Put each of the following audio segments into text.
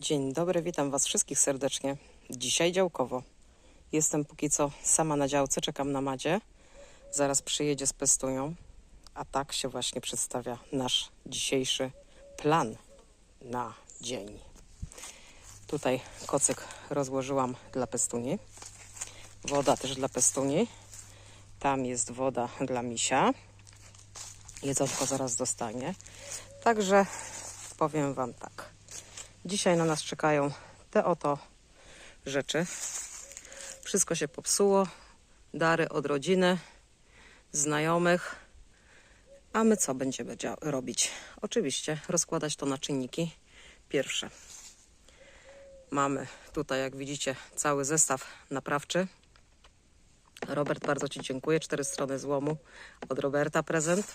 Dzień dobry, witam Was wszystkich serdecznie. Dzisiaj działkowo. Jestem póki co sama na działce, czekam na Madzie. Zaraz przyjedzie z Pestunią. A tak się właśnie przedstawia nasz dzisiejszy plan na dzień. Tutaj kocyk rozłożyłam dla Pestuni. Woda też dla Pestuni. Tam jest woda dla misia. Jedzonko zaraz dostanie. Także powiem Wam tak. Dzisiaj na nas czekają te oto rzeczy. Wszystko się popsuło. Dary od rodziny, znajomych. A my co będziemy robić? Oczywiście rozkładać to na czynniki pierwsze. Mamy tutaj, jak widzicie, cały zestaw naprawczy. Robert, bardzo Ci dziękuję. Cztery strony złomu od Roberta prezent.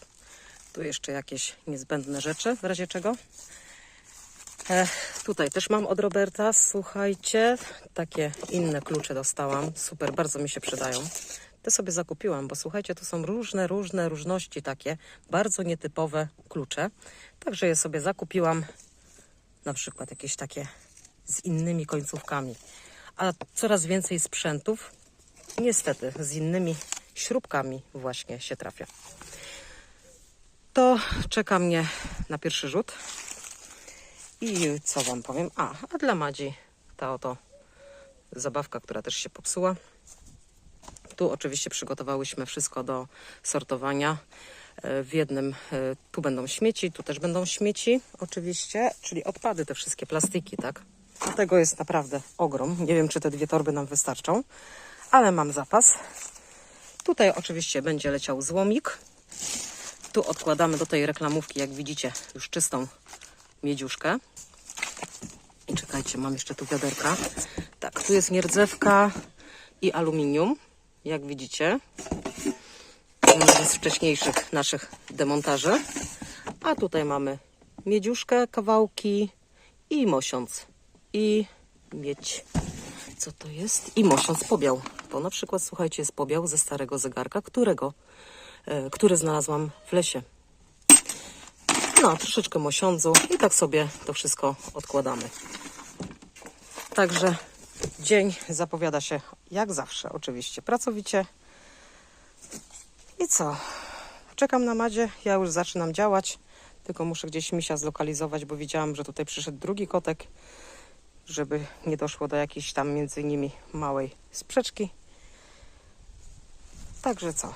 Tu jeszcze jakieś niezbędne rzeczy, w razie czego. Tutaj też mam od Roberta, słuchajcie, takie inne klucze dostałam. Super, bardzo mi się przydają. Te sobie zakupiłam, bo słuchajcie, to są różne, różne różności takie, bardzo nietypowe klucze. Także je sobie zakupiłam, na przykład jakieś takie z innymi końcówkami. A coraz więcej sprzętów, niestety, z innymi śrubkami właśnie się trafia. To czeka mnie na pierwszy rzut. I co Wam powiem? A, a dla Madzi ta oto zabawka, która też się popsuła. Tu oczywiście przygotowałyśmy wszystko do sortowania. E, W jednym e, tu będą śmieci, tu też będą śmieci, oczywiście, czyli odpady, te wszystkie plastiki, tak? Tego jest naprawdę ogrom. Nie wiem, czy te dwie torby nam wystarczą, ale mam zapas. Tutaj oczywiście będzie leciał złomik. Tu odkładamy do tej reklamówki, jak widzicie, już czystą miedziuszkę. I czekajcie, mam jeszcze tu wiaderka. Tak, tu jest nierdzewka i aluminium, jak widzicie. Z wcześniejszych naszych demontaży. A tutaj mamy miedziuszkę, kawałki i mosiąc. I miedź. Co to jest? I mosiąc pobiał. Bo na przykład, słuchajcie, jest pobiał ze starego zegarka, którego, e, który znalazłam w lesie. No, troszeczkę mosiądzu i tak sobie to wszystko odkładamy. Także dzień zapowiada się jak zawsze, oczywiście pracowicie. I co? Czekam na Madzie, ja już zaczynam działać, tylko muszę gdzieś misia zlokalizować, bo widziałam, że tutaj przyszedł drugi kotek, żeby nie doszło do jakiejś tam między nimi małej sprzeczki. Także co?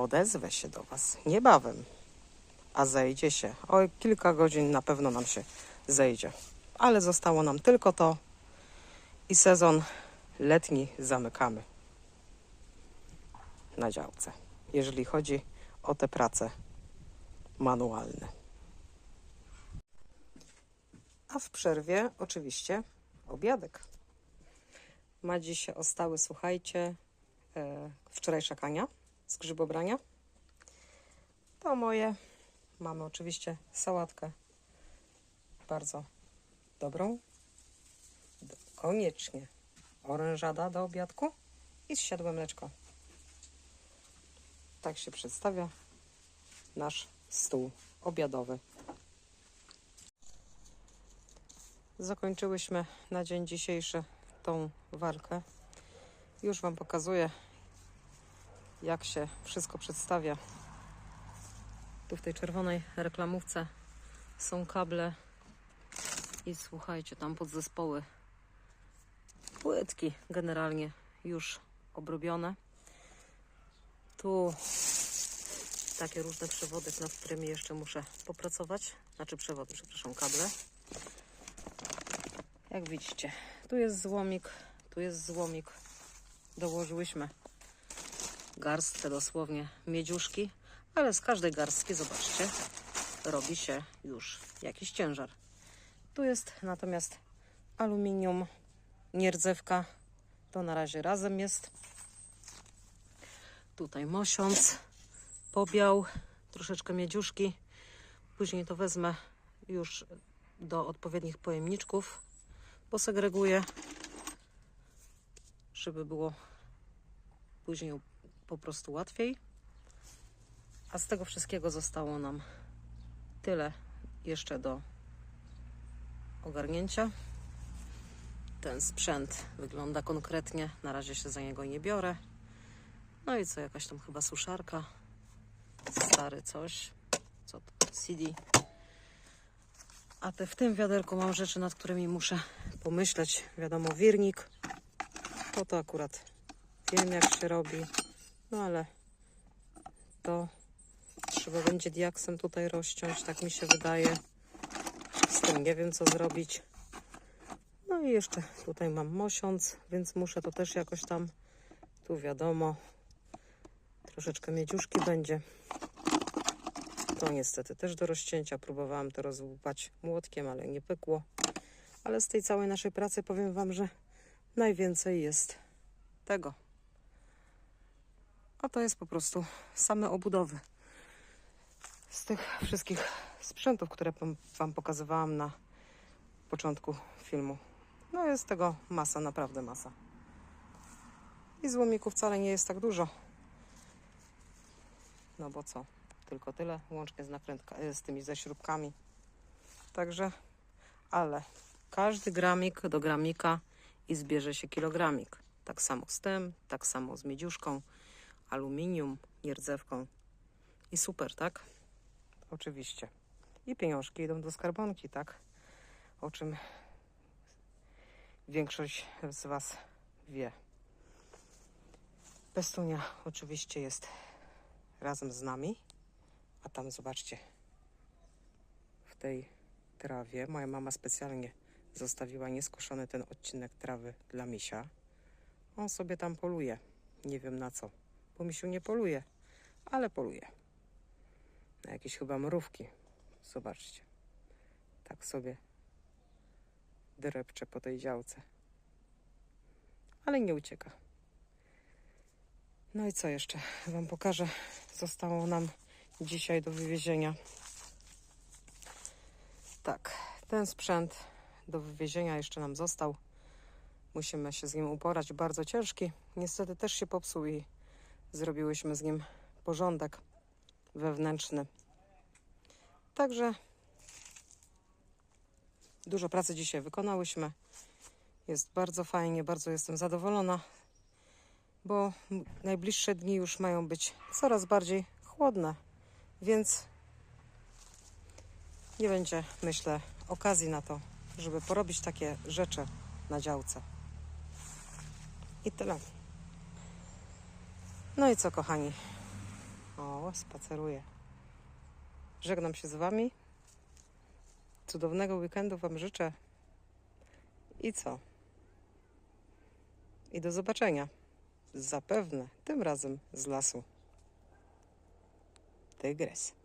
Odezwę się do Was niebawem, a zejdzie się. O kilka godzin na pewno nam się zejdzie. Ale zostało nam tylko to i sezon letni zamykamy na działce, jeżeli chodzi o te prace manualne. A w przerwie oczywiście obiadek. Ma dzisiaj ostały, słuchajcie, e, wczorajsza kania z grzybobrania. To moje. Mamy oczywiście sałatkę bardzo dobrą. Koniecznie orężada do obiadku i zsiadłe mleczko. Tak się przedstawia nasz stół obiadowy. Zakończyłyśmy na dzień dzisiejszy tą walkę. Już Wam pokazuję, jak się wszystko przedstawia. Tu w tej czerwonej reklamówce są kable i słuchajcie, tam podzespoły płytki generalnie już obrobione. Tu takie różne przewody, nad którymi jeszcze muszę popracować. Znaczy przewody, przepraszam, kable. Jak widzicie, tu jest złomik, tu jest złomik. Dołożyłyśmy garstkę dosłownie miedziuszki, ale z każdej garstki, zobaczcie, robi się już jakiś ciężar. Tu jest natomiast aluminium, nierdzewka, to na razie razem jest. Tutaj mosiąc, pobiał, troszeczkę miedziuszki. Później to wezmę już do odpowiednich pojemniczków, posegreguję, żeby było później po prostu łatwiej. A z tego wszystkiego zostało nam tyle jeszcze do ogarnięcia. Ten sprzęt wygląda konkretnie. Na razie się za niego nie biorę. No i co, jakaś tam chyba suszarka. Stary coś. Co to? CD. A te w tym wiaderku mam rzeczy, nad którymi muszę pomyśleć. Wiadomo, wirnik. To to akurat wiem, jak się robi. No ale to trzeba będzie diaksem tutaj rozciąć, tak mi się wydaje. Z tym nie wiem, co zrobić. No i jeszcze tutaj mam mosiąc, więc muszę to też jakoś tam, tu wiadomo, troszeczkę miedziuszki będzie. To niestety też do rozcięcia. Próbowałam to rozłupać młotkiem, ale nie pykło. Ale z tej całej naszej pracy powiem Wam, że najwięcej jest tego. A to jest po prostu same obudowy. Z tych wszystkich sprzętów, które Wam pokazywałam na początku filmu. No jest tego masa, naprawdę masa. I złomików wcale nie jest tak dużo. No bo co? Tylko tyle, łącznie z nakrętka, e, z tymi ze śrubkami. Także, ale każdy gramik do gramika i zbierze się kilogramik. Tak samo z tym, tak samo z miedziuszką, aluminium, nierdzewką. I super, tak? Oczywiście. I pieniążki idą do skarbonki, tak? O czym większość z Was wie. Pestunia oczywiście jest razem z nami. A tam zobaczcie, w tej trawie moja mama specjalnie zostawiła nieskoszony ten odcinek trawy dla misia. On sobie tam poluje. Nie wiem na co, bo misiu nie poluje, ale poluje. Na jakieś chyba mrówki. Zobaczcie. Tak sobie drepcze po tej działce. Ale nie ucieka. No i co jeszcze Wam pokażę? Zostało nam dzisiaj do wywiezienia. Tak, ten sprzęt do wywiezienia jeszcze nam został. Musimy się z nim uporać. Bardzo ciężki. Niestety też się popsuł i zrobiłyśmy z nim porządek wewnętrzny. Także dużo pracy dzisiaj wykonałyśmy. Jest bardzo fajnie, bardzo jestem zadowolona, bo najbliższe dni już mają być coraz bardziej chłodne, więc nie będzie, myślę, okazji na to, żeby porobić takie rzeczy na działce. I tyle. No i co, kochani? O, spaceruję. Żegnam się z Wami. Cudownego weekendu Wam życzę. I co? I do zobaczenia. Zapewne tym razem z lasu. Tygrys.